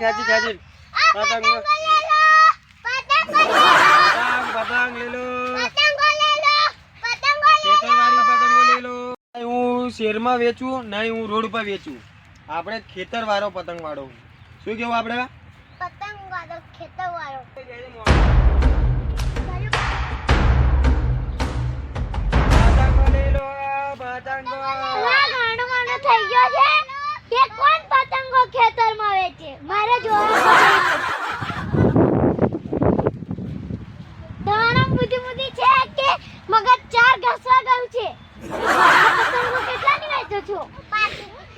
ખેંચી ખેંચી ખેંચી. પતંગ પતંગો લઈ લો. ખેતરવાળી પતંગો લઈ લો. હું શેરમાં વેચું, નહીં, હું રોડ પર વેચું. આપણે ખેતર વાળો પતંગ વાળો શું કેવું આપણે? પતંગ પતંગો ખેતરમાં વેચે. મારે જોવા તમારા બુદ્ધિ બુદ્ધિ છે કે મગજ ચાર ઘસવા ગયું છે? પતંગો કેટલાની વેચો છો?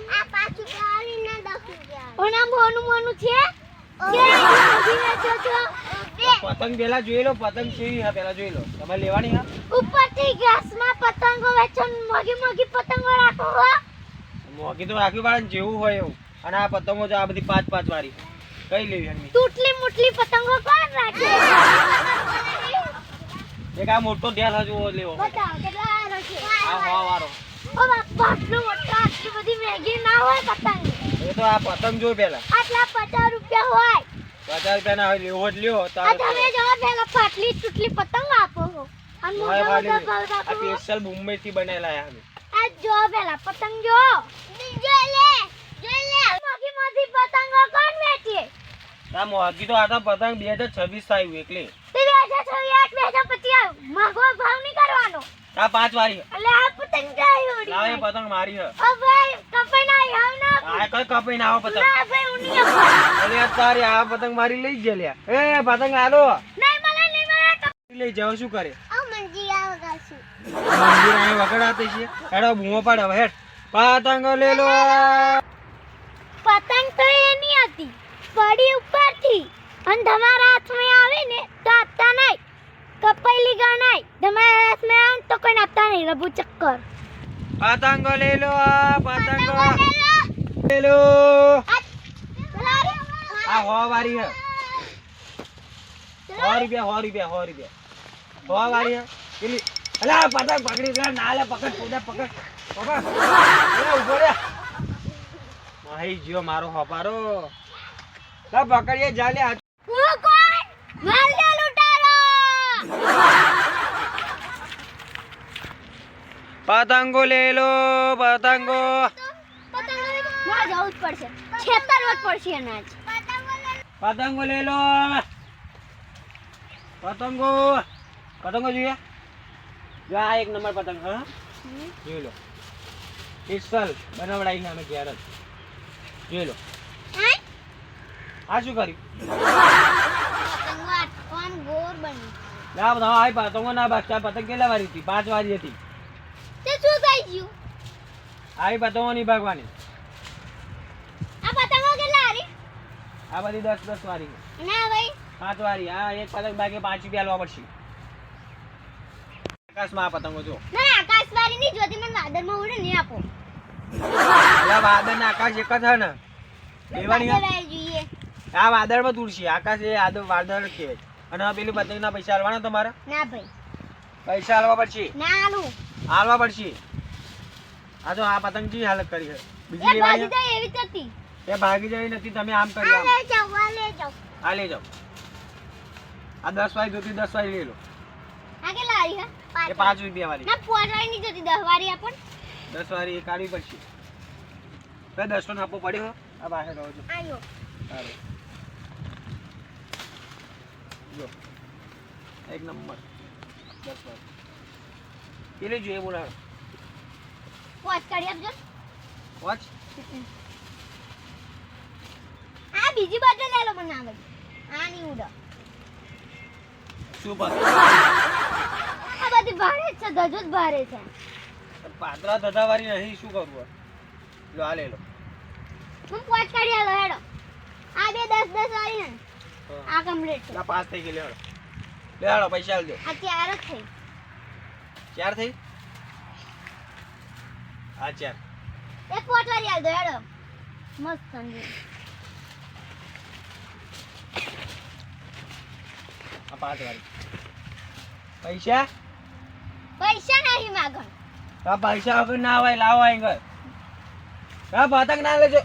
આ પાછું કાઢીને દસ રૂપિયા પણ આ મોનું મોનું છે? કે બધી વેચો છો? પતંગ પેલા જોઈ લો પતંગ કેવી હા પેલા જોઈ લો. તમારે લેવાની હા? ઉપરથી ઘાસમાં પતંગો વેચો ને મોગી મોગી પતંગો રાખો મોંઘી તો રાખવી પડે જેવું હોય એવું. અને આ પતંગો જો આ બધી પાંચ પાંચ વાળી. કઈ લેવી એમની તૂટલી મુટલી પતંગો કોણ રાખે? એક આ મોટો ધ્યાન હજુ લેવો. બતાવો કેટલા છે? આ વાળો. ઓ બાપા આટલો મોટો આટલી બધી મેગી ના હોય પતંગ. એ તો આ પતંગ જો પેલા. આટલા પચાસ રૂપિયા હોય. પચાસ રૂપિયા ના હોય લેવો જ લ્યો આ તમે જો પેલા ફાટલી તૂટલી પતંગ આપો અને મોટા મોટા આ સ્પેશિયલ મુંબઈ થી બનેલા આ જો પેલા પતંગ જો. જો લે જોઈ લે મોટી મોટી પતંગો કોણ વેચે આ મોંઘી તો આ પતંગ બે હજાર છવ્વીસ આવ્યું એટલે. બે હજાર છવ્વીસ બે હજાર પચીસ માગો ભાવ નહીં કરવાનો. આ પાંચ વાળી. એટલે આ પતંગ જાય લાવે પતંગ મારી હે. ઓ ભાઈ કપાઈ ના આવ ના આ કઈ કપાઈ ના આવ પતંગ. ના ભાઈ ઉની અલે તારી આ પતંગ મારી લઈ જ લ્યા એ પતંગ આલો નહીં મને નહીં મળે લઈ જાવ શું કરે? આ મંજી આવ ગાસુ મંજી અહીં વગડાતી છે. હેડો બૂમો પાડ હવે હેડ. પતંગો લે લો પતંગ તો એની હતી પડી ઉપરથી અને તમારા હાથમાં આવે ને તો આપતા નહીં. કપાયેલી ગણાય તમારા હાથમાં આવે તો કોઈ આપતા નહીં. રબુ ચક્કર. પતંગો લે લો પતંગો. લે. લો. આ હો વારી હે. સો રૂપિયા સો રૂપિયા સો રૂપિયા. હો વાળી હે. પેલી અલા પતંગ પકડી લે ના લે પકડ પોતા પકડ. પકડ. લે ઊભો રે. માહી જીઓ મારો હપારો પકડીએ જા લે આ હું લૂંટારો! પતંગો લે લો પતંગો. મારે જવું જ પડશે. છેતરવું જ પડશે અનાજ. પતંગો લે લો. પતંગો પતંગો. જોઈએ. જો આ એક નંબર પતંગ હા? જોઈ લો. પિસ્તલ બનાવડાવી અમે ક્યારે જ. જોઈ લો. આ શું કર્યું? ના બધા આ પતંગો ના બાદ પતંગ કેટલા વારી હતી? પાંચ વારી હતી. તે શું થઈ ગયું? આવી પતંગો ની ભાગવાની. આ પતંગો કેટલા વારી? આ બધી દસ દસ વારી ના ભાઈ? પાંચ વારી. આ એક પતંગ બાકી પાંચ રૂપિયા લેવા પડશે. આકાશમાં આ પતંગો જો ના આકાશવારી ની જોતી મને વાદળમાં ઉડે નહીં આપો. વાદળ ને આકાશ એક જ હે ને. લેવાની હે? વાદળ આવી જોઈએ આ વાદળમાં તુલસી આકાશ એ આદળ વાદળ કહેવાય અને આ પેલી પતંગના પૈસા આલવાના તમારે? ના ભાઈ. પૈસા આલવા પડશે? ના આલું આલવા પડશે? આ તો આ પતંગ જી હાલત કરી છે. બીજી એ લેવાની ભાગી જાય એવી હતી. એ ભાગી જાય નથી તમે આમ કરી આ આમ લે જાઓ આ લે જાઓ. આ લઈ જાઓ. આ દસ વાળી જોતી દસ વાળી લઈ લો. આ કે હારી હે એ પાંચ રૂપિયા વાળી. ના પોટવાળી ની જોતી દસ વારી આપણ દસ વાળી એ કાઢવી પડશે. તો દસ નો આપવો પડ્યો આ પાસે રહો છો. આયો. સારું. જો. એક નંબર. દસ વાળી પેલી જોઈએ બોલાવો. પોચ કાઢી આપજો. વોચ આ બીજી બાજુ લે લો મને આગળ. આ નહીં ઉડો. શું સુપર આ બધી ભારે છે ધજો જ ભારે છે. પાતળા ધધા વાળી નહીં શું કરવું લો આ લઈ લો. હું પોચ કાઢી આલો હેડો. આ બે દસ દસ વાળી ને. આ કમ્પ્લીટ છે પાંચ થઈ ગઈ લેવાડો. લેવાડો પૈસા આલજો. આ ચાર થઈ. ચાર થઈ? આ ચાર. એક પોચ આલજો આલ દો મસ્ત સંજે આ પાંચ વાળી. પૈસા? પૈસા નહીં માગણ. આ પૈસા વગર ના હોય લાવો અહીં ઘર આ ભાતક ના લેજો.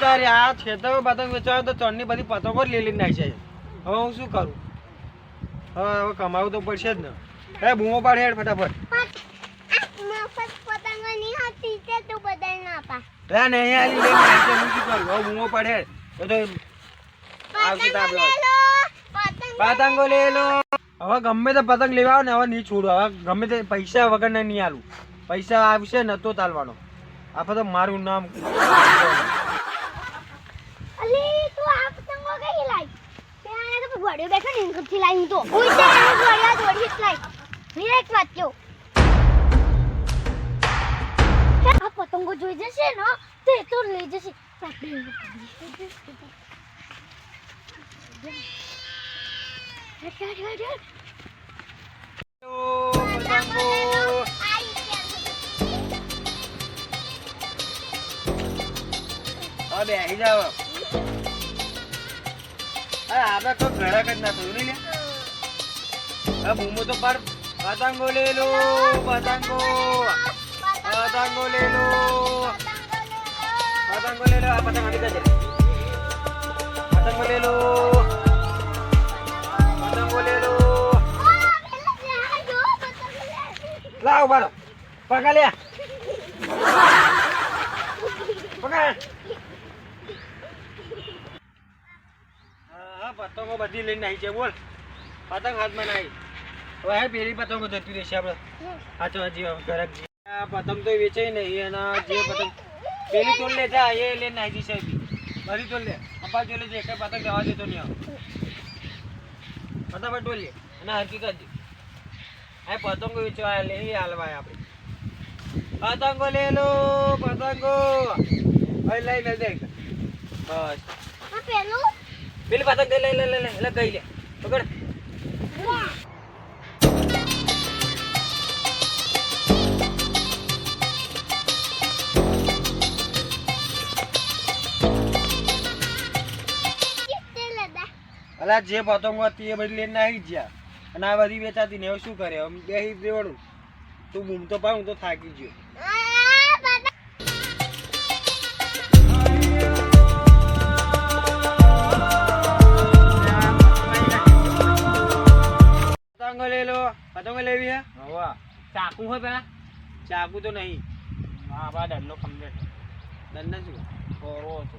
તારે આ ખેતરમાં પતંગ વેચવા તો ચણની બધી પતંગો જ લઈને નાખી છે. હવે હું શું કરું? હવે હવે કમાવું તો પડશે જ ને. હે બૂમો પાડ હેડ ફટાફટ. ના હવે બૂમો પાડ હેડ. તો પતંગો લે લો. હવે ગમે તે પતંગ લેવા આવે ને, હવે નહીં છોડો. હવે ગમે તે પૈસા વગર નહીં આલું. પૈસા આવશે ને તો ચાલવાનો આ તો મારું નામ અલી તું આ પતંગો કઈ લાઈ તે આને તો ઘોડ્યો બેઠો ને એનથી લાઈ હું તો ઉઈ તે આને ઘોડ્યા દોડી જ લાઈ મેં એક વાત કહું આ પતંગો જોઈ જશે ને તો એ તો લઈ જશે હેડ, હેડ, હેડ, હેડ. પતંગો હવે બેસી જાવ હા આપણે તો ઘરાક જ ના થયું હવે બૂમો તો પર પતંગો લે લો પતંગો. પતંગો લે લો. પતંગો લે લો. આ પતંગ આપી દેજે પતંગો લે લો. પતંગો લે લો. લાવ લે પકડ હા પતંગો બધી લઈને આવી છે બોલ. પતંગ હાથમાં નાઈ. હવે હે પેલી પતંગો જતી રહેશે આપણે. સાચો હજી ઘરાક આ પતંગ તો વેચાય નહીં એના જે પતંગ પેલી તોડ લે જા એ લઈને આવી જશે બી બધી લે. પપ્પા જોઈ લેજે કઈ પતંગ જવા દેતો નહીં આવ ફટાફટ લે. અને હકીકત આ પતંગો વેચવા લે એ હાલવાય આપણે. પતંગો લે લો પતંગો. લઈ લે દેખ બસ. પેલી? પતંગ લઈ લે લે લે લે ગઈ લે. પકડ. અલા, જે પતંગો હતી એ બધી લઈને આવી ગયા. અને આ બધી વેચાતી ને હવે શું કરે? બે દેવાડું તું બૂમ તો પાડું તો થાકી ગયો. પતંગો લઈ લો. પતંગો લેવી હે? હોવા. ચાકુ હોય પેલા? ચાકુ તો નહીં. હા બા દંડો કમ્પ્લેટ દંડા શું? કોરો છો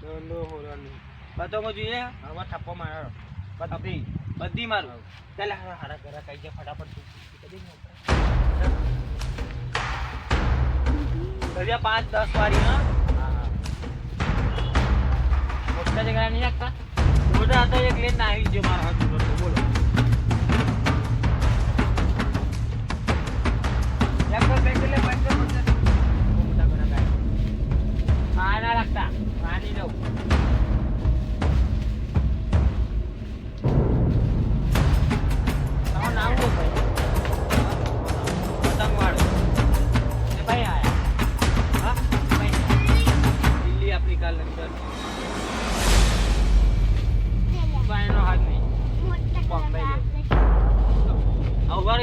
દંડો હોરાની પતંગો જોઈએ? હવે થપ્પો મારો બધી. બધી મારું. ચાલ હારા હારા કરા કઈ છે ફટાફટ તું. પાંચ દસ વારી હા? હા હા. મોટા જગ્યા નહીં રાખતા? મોટા હતા એક લઈને આવી ગયો મારા હાથ. બોલો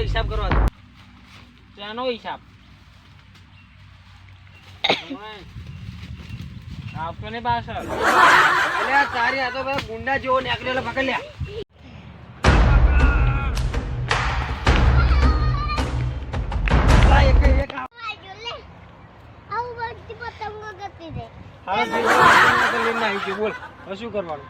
હિસાબ કરવા. તેનો હિસાબ. આવતો ને પાછળ? એટલે તારી આ તો ભાઈ ગુંડા જેવો નીકળેલો પકડ લ્યા. હાલો, લઈને આવી ગયો. બોલ હવે શું કરવાનું?